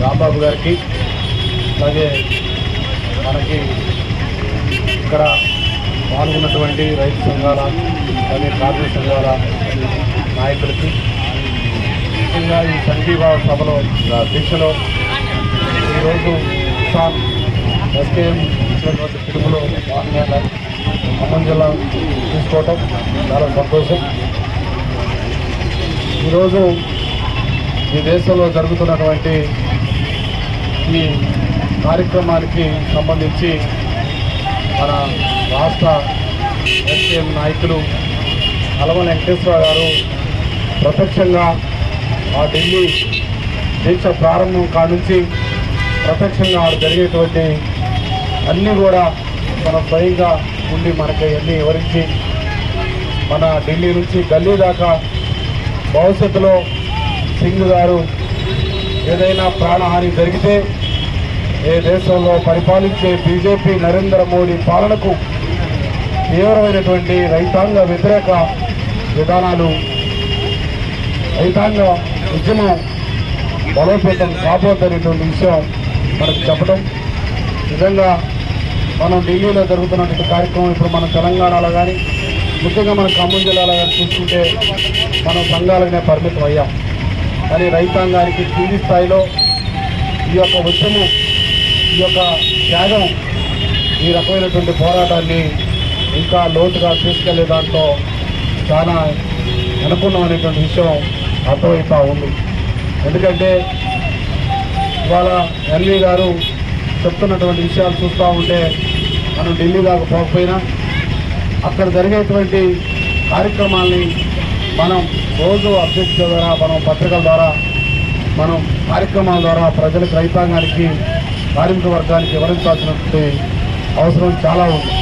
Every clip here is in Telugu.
రాంబాబు గారికి అలాగే మనకి ఇక్కడ పాల్గొన్నటువంటి రైతు సంఘాల అలాగే కార్మిక సంఘాల నాయకులకి ముఖ్యంగా ఈ సంఘీభావ సభలో దీక్షలో ఈరోజు కిసాన్ ఎస్కేఎం ఇచ్చినటువంటి పిలుపులో భాగంగా ఖమ్మం జిల్లా తీసుకోవటం చాలా సంతోషం. ఈరోజు ఈ దేశంలో జరుగుతున్నటువంటి ఈ కార్యక్రమానికి సంబంధించి మన రాష్ట్ర ఎస్ఎం నాయకులు అలవ వెంకటేశ్వర గారు ప్రత్యక్షంగా ఆ ఢిల్లీ దీక్ష ప్రారంభం కానుంచి ప్రత్యక్షంగా ఆడు జరిగేటువంటి అన్నీ కూడా మన స్వయంగా ఉండి మనకి అన్నీ వివరించి మన ఢిల్లీ నుంచి గల్లీ దాకా భవిష్యత్తులో సింగ్ గారు ఏదైనా ప్రాణహాని జరిగితే ఏ దేశంలో పరిపాలించే బీజేపీ నరేంద్ర మోడీ పాలనకు తీవ్రమైనటువంటి రైతాంగ వ్యతిరేక విధానాలు రైతాంగ ఉద్యమం బలోపేతం కాబోద్దనేటువంటి విషయం మనకు చెప్పడం. నిజంగా మనం ఢిల్లీలో జరుగుతున్నటువంటి కార్యక్రమం ఇప్పుడు మన తెలంగాణలో కానీ ముఖ్యంగా మన ఖమ్మం జిల్లాలో కానీ చూసుకుంటే మనం సంఘాలనే పరిమితం అయ్యాం. మరి రైతాంగానికి కింది స్థాయిలో ఈ యొక్క ఉద్యమం ఈ యొక్క త్యాగం ఈ రకమైనటువంటి పోరాటాన్ని ఇంకా లోతుగా తీసుకెళ్ళే దాంట్లో చాలా అనుకున్నామనేటువంటి విషయం అర్థమవుతూ ఉంది. ఎందుకంటే ఇవాళ ఎల్వి గారు చెప్తున్నటువంటి విషయాలు చూస్తూ ఉంటే మనం ఢిల్లీ దాకా పోకపోయినా అక్కడ జరిగేటువంటి కార్యక్రమాల్ని మనం రోజు అప్డేట్ ద్వారా మనం పత్రికల ద్వారా మనం కార్యక్రమాల ద్వారా ప్రజలకు రైతాంగానికి కార్మిక వర్గానికి వివరించాల్సినటువంటి అవసరం చాలా ఉంది.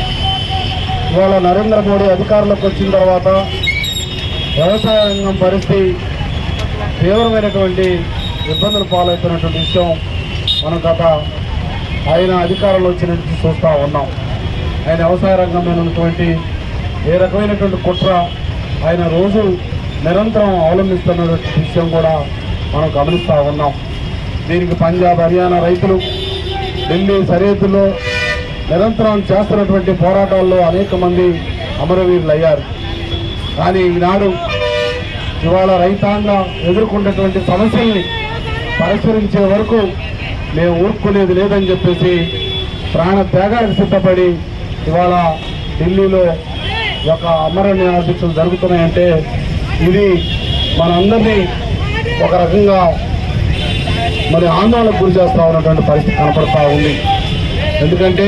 ఇవాళ నరేంద్ర మోడీ అధికారంలోకి వచ్చిన తర్వాత వ్యవసాయ రంగం పరిస్థితి తీవ్రమైనటువంటి ఇబ్బందులు పాలవుతున్నటువంటి విషయం మనం గత ఆయన అధికారంలో వచ్చిన చూస్తూ ఉన్నాం. ఆయన వ్యవసాయ రంగం మీద ఉన్నటువంటి ఏ రకమైనటువంటి కుట్ర ఆయన రోజు నిరంతరం అవలంబిస్తున్నటువంటి విషయం కూడా మనం గమనిస్తూ ఉన్నాం. దీనికి పంజాబ్ హర్యానా రైతులు ఢిల్లీ సరిహద్దులో నిరంతరం చేస్తున్నటువంటి పోరాటాల్లో అనేక మంది అమరవీరులు అయ్యారు కానీ ఈనాడు ఇవాళ రైతాంగం ఎదుర్కొన్నటువంటి సమస్యల్ని పరిష్కరించే వరకు మేము ఊరుకునేది లేదని చెప్పేసి ప్రాణ త్యాగానికి సిద్ధపడి ఇవాళ ఢిల్లీలో ఒక అమర దీక్షలు జరుగుతున్నాయంటే ఇది మనందరినీ ఒక రకంగా మరి ఆందోళనకు గురి చేస్తా ఉన్నటువంటి పరిస్థితి కనపడతా ఉంది. ఎందుకంటే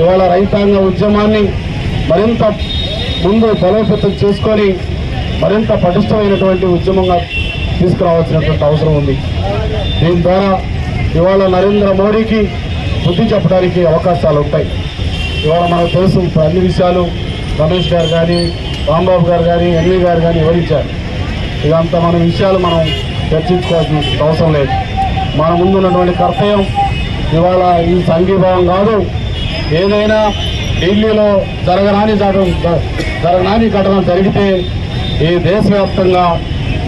ఇవాళ రైతాంగ ఉద్యమాన్ని మరింత ముందు బలోపేతం చేసుకొని మరింత పటిష్టమైనటువంటి ఉద్యమంగా తీసుకురావాల్సినటువంటి అవసరం ఉంది. దీని ద్వారా ఇవాళ నరేంద్ర మోడీకి బుద్ధి చెప్పడానికి అవకాశాలు ఉంటాయి ఇవాళ మనకు తెలుసు అన్ని విషయాలు రమేష్ గారు కానీ రాంబాబు గారు కానీ ఎన్వి గారు కానీ వివరించారు ఇదంతా మన విషయాలు మనం చర్చించుకోవాల్సిన అవసరం లేదు. మన ముందు ఉన్నటువంటి కర్తవ్యం ఇవాళ ఈ సంఘీభావం కాదు. ఏదైనా ఢిల్లీలో జరగరాని జరగ జరగరాని ఘటన జరిగితే ఈ దేశవ్యాప్తంగా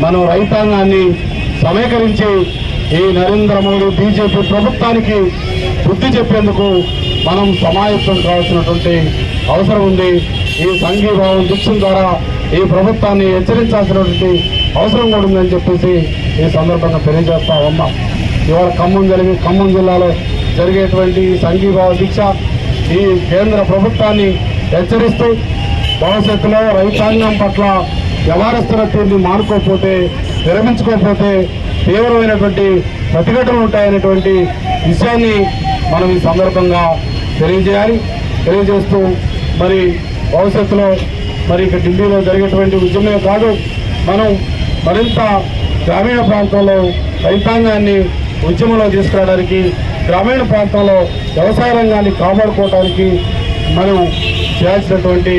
మనం రైతాంగాన్ని సమీకరించి ఈ నరేంద్ర మోడీ బీజేపీ ప్రభుత్వానికి బుద్ధి చెప్పేందుకు మనం సమాయత్తం కావాల్సినటువంటి అవసరం ఉంది. ఈ సంఘీభావం దీక్షల ద్వారా ఈ ప్రభుత్వాన్ని హెచ్చరించాల్సినటువంటి అవసరం కూడా ఉందని చెప్పేసి ఈ సందర్భంగా తెలియజేస్తా ఉన్నాం ఇవాళ ఖమ్మం జరిగి ఖమ్మం జిల్లాలో జరిగేటువంటి ఈ సంఘీభావ దీక్ష ఈ కేంద్ర ప్రభుత్వాన్ని హెచ్చరిస్తూ భవిష్యత్తులో రైతాంగం పట్ల వ్యవహారస్తుల తీరుని మానుకోకపోతే విరమించుకోకపోతే తీవ్రమైనటువంటి ప్రతిఘటనలు ఉంటాయనేటువంటి విషయాన్ని మనం ఈ సందర్భంగా తెలియజేయాలి. తెలియజేస్తూ మరి భవిష్యత్తులో మరి ఇక ఢిల్లీలో జరిగేటువంటి ఉద్యమమే కాదు మనం మరింత గ్రామీణ ప్రాంతంలో రైతాంగాన్ని ఉద్యమంలో తీసుకురావడానికి గ్రామీణ ప్రాంతంలో వ్యవసాయ రంగాన్ని కాపాడుకోవడానికి మనం చేయాల్సినటువంటి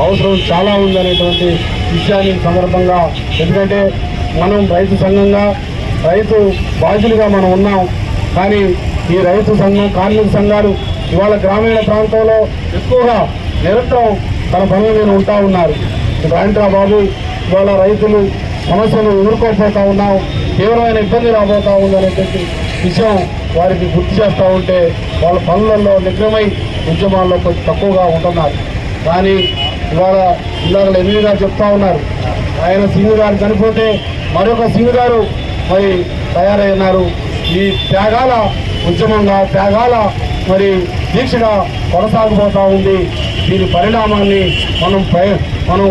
అవసరం చాలా ఉందనేటువంటి విషయాన్ని సందర్భంగా ఎందుకంటే మనం రైతు సంఘంగా రైతు బాధ్యులుగా మనం ఉన్నాం. కానీ ఈ రైతు సంఘం కార్మిక సంఘాలు ఇవాళ గ్రామీణ ప్రాంతంలో ఎక్కువగా నిరంతరం తన పనులు మీద ఉంటా ఉన్నారు. రాంట్రా బాబు ఇవాళ రైతులు సమస్యలు ఎదుర్కోపోతా ఉన్నాం. తీవ్రమైన ఇబ్బంది రాబోతా ఉందనేటువంటి విషయం వారికి గుర్తు చేస్తూ ఉంటే వాళ్ళ పనులలో నిగ్రమై ఉద్యమాల్లో కొంచెం తక్కువగా ఉంటున్నారు. కానీ ఇవాళ ఇవాళ ఎన్ని గారు చెప్తా ఉన్నారు. ఆయన సింగు గారు చనిపోతే మరొక సింగు గారు మరి తయారైనారు ఈ త్యాగాల ఉద్యమంగా త్యాగాల మరి దీక్షగా కొనసాగిపోతూ ఉంది. దీని పరిణామాన్ని మనం మనం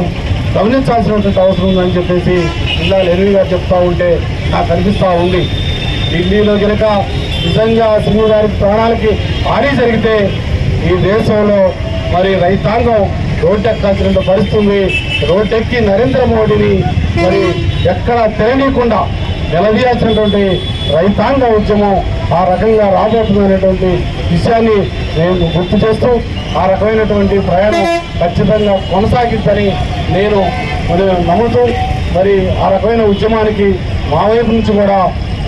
గమనించాల్సినటువంటి అవసరం ఉందని చెప్పేసి ఇలా ఎనిమిది గారు చెప్తా ఉంటే నాకు అనిపిస్తూ ఉంది. ఢిల్లీలో కనుక నిజంగా సింగు గారి ప్రాణాలకి హాని జరిగితే ఈ దేశంలో మరి రైతాంగం రోడ్డెక్కాల్సిన పరిస్థితుంది రోడ్డెక్కి నరేంద్ర మోడీని మరి ఎక్కడా తెలియకుండా నిలదీయాల్సినటువంటి రైతాంగ ఉద్యమం ఆ రకంగా రాబోతుందనేటువంటి విషయాన్ని నేను గుర్తు చేస్తూ ఆ రకమైనటువంటి ప్రయాణం ఖచ్చితంగా కొనసాగిద్దని నేను నమ్ముతూ మరి ఆ రకమైన ఉద్యమానికి మా వైపు నుంచి కూడా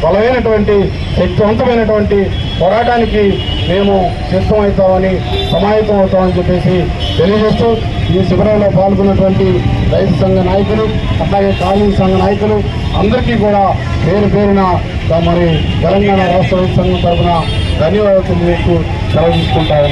బలమైనటువంటి శక్తివంతమైనటువంటి పోరాటానికి మేము సిద్ధమవుతామని సమాహితం అవుతామని చెప్పేసి తెలియజేస్తూ ఈ శిబిరంలో పాల్గొన్నటువంటి రైతు సంఘ నాయకులు అట్లాగే కార్మిక సంఘ నాయకులు అందరికీ కూడా పేరు పేరున మరి తెలంగాణ రాష్ట్ర సంఘం తరఫున ధన్యవాదాలు మీకు సెలవు తీసుకుంటారు